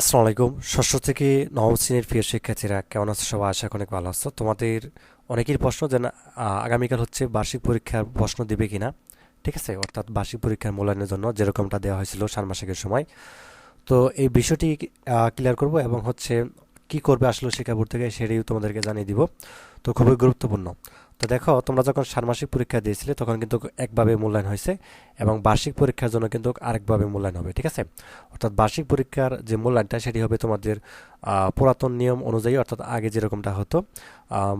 আসসালামু আলাইকুম। ষষ্ঠ থেকে নবম শ্রেণির প্রিয় শিক্ষার্থীরা, কেমন আছো সবাই? আশা অনেক ভালো আছো। তোমাদের অনেকের প্রশ্ন যেন আগামীকাল হচ্ছে বার্ষিক পরীক্ষার প্রশ্ন দেবে কিনা? ঠিক আছে? অর্থাৎ বার্ষিক পরীক্ষার মূল্যায়নের জন্য যেরকমটা দেওয়া হয়েছিল ষান্মাসিকের সময়। তো এই বিষয়টি ক্লিয়ার করব এবং হচ্ছে কি করবে আসলে শিক্ষা বোর্ড থেকে সেটাই তোমাদেরকে জানিয়ে দিব। তো খুবই গুরুত্বপূর্ণ। তো দেখো, তোমরা যখন ষান্মাসিক পরীক্ষা দিয়েছিলে, তখন কিন্তু একভাবে মূল্যায়ন হয়েছে এবং বার্ষিক পরীক্ষার জন্য কিন্তু আরেকভাবে মূল্যায়ন হবে, ঠিক আছে? অর্থাৎ বার্ষিক পরীক্ষার যে মূল্যায়নটা, সেটি হবে তোমাদের পুরাতন নিয়ম অনুযায়ী, অর্থাৎ আগে যেরকমটা হতো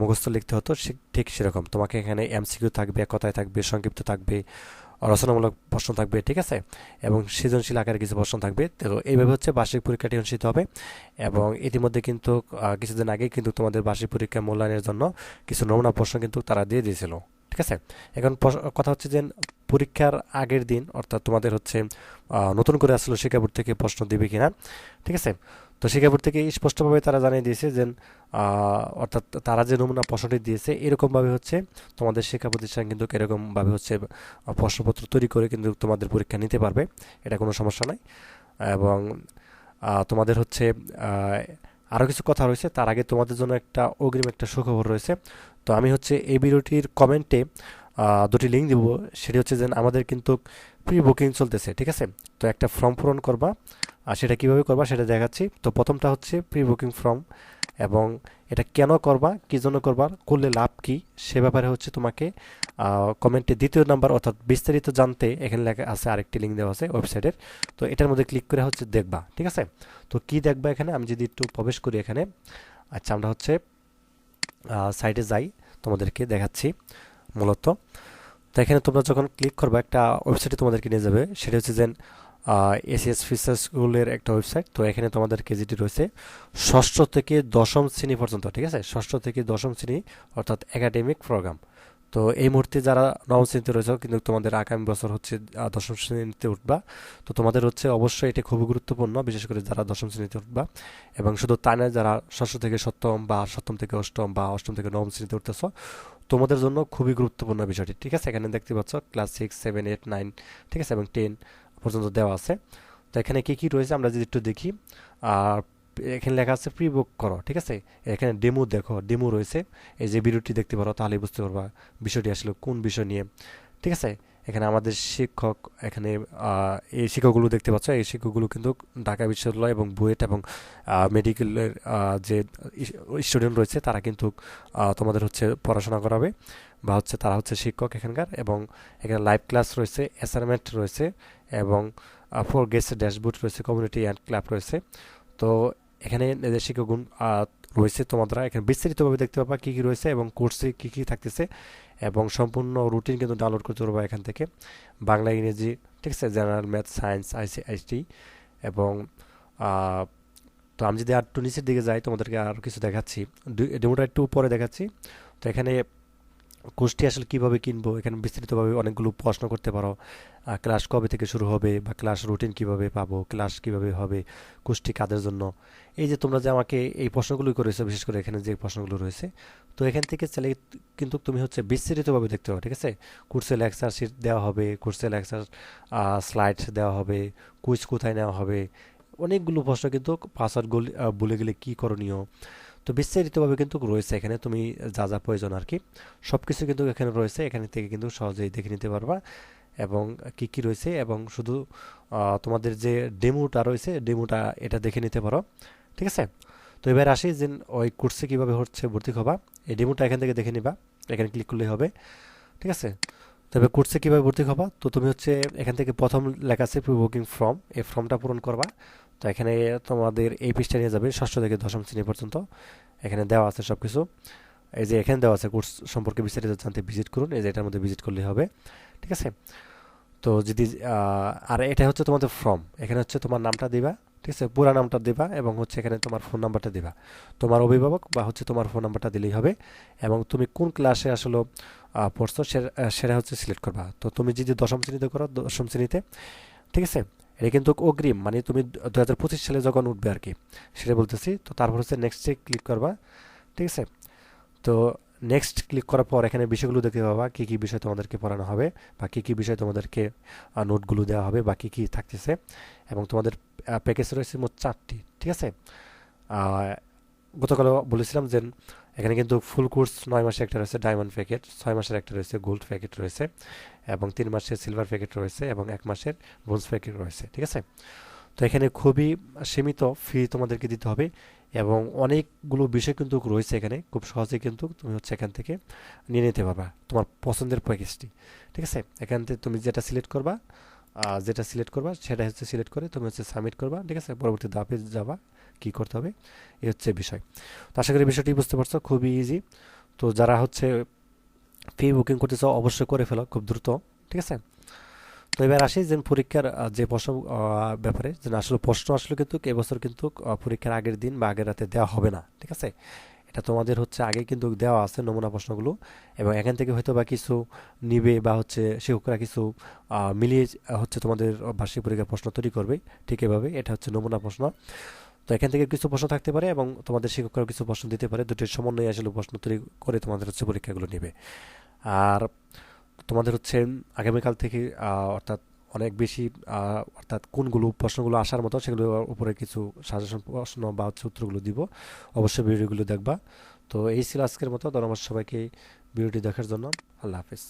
মুখস্থ লিখতে হতো ঠিক সেরকম। তোমাকে এখানে এমসিকিউ থাকবে কথায় থাকবে, সংক্ষিপ্ত থাকবে রচনামূলক প্রশ্ন থাকবে, ঠিক আছে? এবং সৃজনশীল আকারে কিছু প্রশ্ন থাকবে। তো এইভাবে হচ্ছে বার্ষিক পরীক্ষাটি অনুষ্ঠিত হবে এবং ইতিমধ্যে কিন্তু কিছুদিন আগেই কিন্তু তোমাদের বার্ষিক পরীক্ষা মূল্যায়নের জন্য কিছু নমুনা প্রশ্ন কিন্তু তারা দিয়ে দিয়েছিল, ঠিক আছে? এখন কথা হচ্ছে যে পরীক্ষার আগের দিন, অর্থাৎ তোমাদের হচ্ছে নতুন করে আসলে শিক্ষা বোর্ড থেকে প্রশ্ন দিবে কিনা, ঠিক আছে? তো শিক্ষা বোর্ড থেকে স্পষ্টভাবে তারা জানিয়ে দিয়েছে যে অর্থাৎ তারা যে নমুনা প্রশ্নটি দিয়েছে, এরকমভাবে হচ্ছে তোমাদের শিক্ষা প্রতিষ্ঠান কিন্তু এরকমভাবে হচ্ছে প্রশ্নপত্র তৈরি করে কিন্তু তোমাদের পরীক্ষা নিতে পারবে। এটা কোনো সমস্যা নাই এবং তোমাদের হচ্ছে আরও কিছু কথা রয়েছে। তার আগে তোমাদের জন্য একটা অগ্রিম একটা সুখবর রয়েছে। তো আমি হচ্ছে এই ভিডিওটির কমেন্টে দুটি লিঙ্ক দিব। সেটি হচ্ছে যে আমাদের কিন্তু প্রি বুকিং চলতেছে, ঠিক আছে? তো একটা ফর্ম পূরণ করবা। আর সেটা কীভাবে করবা সেটা দেখাচ্ছি। তো প্রথমটা হচ্ছে প্রি বুকিং ফর্ম এবং এটা কেন করবা, কী জন্য করবা, করলে লাভ কি, সে ব্যাপারে হচ্ছে তোমাকে কমেন্টে দ্বিতীয় নাম্বার অর্থাৎ বিস্তারিত জানতে এখানে লেখা আছে আরেকটি লিঙ্ক দেওয়া আছে ওয়েবসাইটের তো এটার মধ্যে ক্লিক করে হচ্ছে দেখবা, ঠিক আছে? তো কি দেখবা এখানে? আমি যদি একটু প্রবেশ করি এখানে। আচ্ছা আমরা হচ্ছে সাইটে যাই, তোমাদেরকে দেখাচ্ছি। মূলত। তো এখানে তোমরা যখন ক্লিক করবে, একটা ওয়েবসাইটে তোমাদেরকে নিয়ে যাবে। সেটা হচ্ছে যে এসিএস ফিচার স্কুলের একটা ওয়েবসাইট তো এখানে তোমাদের কেজিটি রয়েছে, ষষ্ঠ থেকে দশম শ্রেণি পর্যন্ত, ঠিক আছে? ষষ্ঠ থেকে দশম শ্রেণি, অর্থাৎ একাডেমিক প্রোগ্রাম তো এই মুহূর্তে যারা নবম শ্রেণীতে রয়েছে, কিন্তু তোমাদের আগামী বছর হচ্ছে দশম শ্রেণীতে উঠবা, তো তোমাদের হচ্ছে অবশ্যই এটা খুবই গুরুত্বপূর্ণ, বিশেষ করে যারা দশম শ্রেণীতে উঠবা। এবং শুধু তাই নয়, যারা ষষ্ঠ থেকে সপ্তম বা সপ্তম থেকে অষ্টম বা অষ্টম থেকে নবম শ্রেণীতে উঠতেছ তোমাদের জন্য খুবই গুরুত্বপূর্ণ বিষয়টি, ঠিক আছে? এখানে দেখতে পাচ্ছ class six seven eight nine ঠিক আছে? এবং টেন পর্যন্ত দেওয়া আছে। তো এখানে কী কী রয়েছে আমরা যদি একটু দেখি, আর এখানে লেখা আছে প্রি বুক করো, ঠিক আছে? এখানে ডেমো দেখো ডেমো রয়েছে। এই যে ভিডিওটি দেখতে পারো তাহলে বুঝতে পারবা বিষয়টি আসলে কোন বিষয় নিয়ে, ঠিক আছে? এখানে আমাদের শিক্ষক, এখানে এই শিক্ষকগুলো দেখতে পাচ্ছ, এই শিক্ষকগুলো কিন্তু ঢাকা বিশ্ববিদ্যালয় এবং বুয়েট এবং মেডিকেলের যে স্টুডেন্ট রয়েছে তারা কিন্তু তোমাদের হচ্ছে পড়াশোনা করাবে বা হচ্ছে তারা হচ্ছে শিক্ষক এখানকার এবং এখানে লাইভ ক্লাস রয়েছে অ্যাসাইনমেন্ট রয়েছে এবং ফোর গেস্ট ড্যাশবোর্ড রয়েছে কমিউনিটি অ্যান্ড ক্লাব রয়েছে। তো এখানে এদের শিক্ষকগুণ রয়েছে তোমরা এখানে বিস্তারিতভাবে দেখতে পাবা কী কী রয়েছে এবং কোর্সে কী কী থাকতেছে। এবং সম্পূর্ণ রুটিন কিন্তু ডাউনলোড করতে পারব এখান থেকে। বাংলা, ইংরেজি, ঠিক আছে? জেনারেল ম্যাথ সায়েন্স আইসি আইসটি এবং তো আমি যদি আর একটু নিচের দিকে যাই, তোমাদেরকে আর কিছু দেখাচ্ছি। ডেমোটা একটু পরে দেখাচ্ছি। তো এখানে কোর্সটি আসলে কীভাবে কিনবো? এখানে বিস্তৃতভাবে অনেকগুলো প্রশ্ন করতে পারো। ক্লাস কবে থেকে শুরু হবে বা ক্লাস রুটিন কীভাবে পাবো? ক্লাস কীভাবে হবে কোর্সটি কাদের জন্য? এই যে তোমরা যে আমাকে এই প্রশ্নগুলোই করেছ, বিশেষ করে এখানে যে প্রশ্নগুলো রয়েছে, তো এখান থেকে চাইলে কিন্তু তুমি হচ্ছে বিস্তারিতভাবে দেখতে পাবো ঠিক আছে? কোর্সে লেকচার শিট দেওয়া হবে কোর্সে লেকচার স্লাইড দেওয়া হবে কুইজ কোথায় নেওয়া হবে? অনেকগুলো প্রশ্ন কিন্তু পাসওয়ার্ড বলে গেলে কী করণীয়? তো বিস্তারিতভাবে কিন্তু রয়েছে এখানে, তুমি যা যা প্রয়োজন আর কি। সব কিছু কিন্তু এখানে রয়েছে, এখানে থেকে কিন্তু সহজেই দেখে নিতে পারবা। এবং কি কি রয়েছে? এবং শুধু তোমাদের যে ডেমোটা রয়েছে, ডেমোটা এটা দেখে নিতে পারো। ঠিক আছে? তো এবার আসি যে ওই কোর্সে কীভাবে হচ্ছে ভর্তি হবা। এই ডেমোটা এখান থেকে দেখে নিবা। এখানে ক্লিক করলেই হবে। ঠিক আছে? তবে কোর্সে কীভাবে ভর্তি হবা? তো তুমি হচ্ছে এখান থেকে প্রথম লেখা আছে প্রি বুকিং ফর্ম এই ফর্মটা পূরণ করবা। তো এখানে তোমাদের এই পৃষ্ঠা নিয়ে যাবে ষষ্ঠ থেকে দশম শ্রেণি পর্যন্ত। এখানে দেওয়া আছে সব কিছু এই যে এখানে দেওয়া আছে কোর্স সম্পর্কে বিস্তারিত জানতে ভিজিট করুন। এই যে এটার মধ্যে ভিজিট করলে হবে। ঠিক আছে? তো যদি আর এটা হচ্ছে তোমাদের ফর্ম এখানে হচ্ছে তোমার নামটা দিবা। ঠিক আছে? পুরা নামটা দিবা এবং হচ্ছে এখানে তোমার ফোন নাম্বারটা দিবা। তোমার অভিভাবক বা হচ্ছে তোমার ফোন নাম্বারটা দিলেই হবে। এবং তুমি কোন ক্লাসে আসলে? পড়ছো সেটা হচ্ছে সিলেক্ট করবা। তো তুমি যদি দশম শ্রেণীতে করো, দশম শ্রেণীতে, ঠিক আছে? এটা কিন্তু অগ্রিম মানে তুমি দু হাজার পঁচিশ সালে যখন উঠবে আর কি সেটা বলতেছি, তো তারপর হচ্ছে নেক্সটে ক্লিক করবা, ঠিক আছে? তো নেক্সট ক্লিক করার পর এখানে বিষয়গুলো দেখতে পাবা, কী কী বিষয় তোমাদেরকে পড়ানো হবে, বা কী কী বিষয় তোমাদেরকে নোটগুলো দেওয়া হবে, বা কী কী থাকতেছে, এবং তোমাদের প্যাকেজ রয়েছে মোট চারটি, ঠিক আছে? আহ, গতকাল বলেছিলাম যে এখানে কিন্তু ফুল কোর্স নয় মাসে একটা রয়েছে ডায়মন্ড প্যাকেট ছয় মাসের একটা রয়েছে গোল্ড প্যাকেট রয়েছে এবং তিন মাসের সিলভার প্যাকেট রয়েছে এবং এক মাসের ব্রোঞ্জ প্যাকেট রয়েছে ঠিক আছে? তো এখানে খুবই সীমিত ফি তোমাদেরকে দিতে হবে এবং অনেকগুলো বিষয় কিন্তু রয়েছে এখানে খুব সহজে কিন্তু তুমি হচ্ছে এখান থেকে নিয়ে নিতে পারবা তোমার পছন্দের প্যাকেজটি ঠিক আছে? এখান থেকে তুমি যেটা সিলেক্ট করবা যেটা সিলেক্ট করবা সেটা হচ্ছে সিলেক্ট করে তুমি হচ্ছে সাবমিট করবা ঠিক আছে? পরবর্তী ধাপে যাবা কি করতে হবে? এই হচ্ছে বিষয়। তো আশা করি বিষয়টি বুঝতে পারছ, খুবই ইজি তো যারা হচ্ছে ফি বুকিং করতে চাও, অবশ্যই করে ফেলো, খুব দ্রুত, ঠিক আছে? তো এবার আসি যে পরীক্ষার যে প্রশ্ন ব্যাপারে যে আসলে প্রশ্ন আসলে কিন্তু এবছর কিন্তু পরীক্ষার আগের দিন বা আগের রাতে দেওয়া হবে না, ঠিক আছে? এটা তোমাদের হচ্ছে আগে কিন্তু দেওয়া আছে নমুনা প্রশ্নগুলো, এবং এখান থেকে হয়তো বা কিছু নিবে বা হচ্ছে শিক্ষকরা কিছু মিলিয়ে হচ্ছে তোমাদের বার্ষিক পরীক্ষার প্রশ্ন তৈরি করবে, ঠিক এভাবে, এটা হচ্ছে নমুনা প্রশ্ন। তো এখান থেকে কিছু প্রশ্ন থাকতে পারে এবং তোমাদের শিক্ষকরা কিছু প্রশ্ন দিতে পারে। দুটির সমন্বয়ে আসলে প্রশ্ন তৈরি করে তোমাদের হচ্ছে পরীক্ষাগুলো নেবে। আর তোমাদের হচ্ছে আগামীকাল থেকে অর্থাৎ অনেক বেশি অর্থাৎ কোনগুলো প্রশ্নগুলো আসার মতো সেগুলোর উপরে কিছু সাজেশন প্রশ্ন বা উত্তরগুলো দিব। অবশ্যই ভিডিওগুলো দেখবা। তো এই ছিল আজকের মতো। ধন্যবাদ সবাইকে ভিডিওটি দেখার জন্য। আল্লাহ হাফিজ।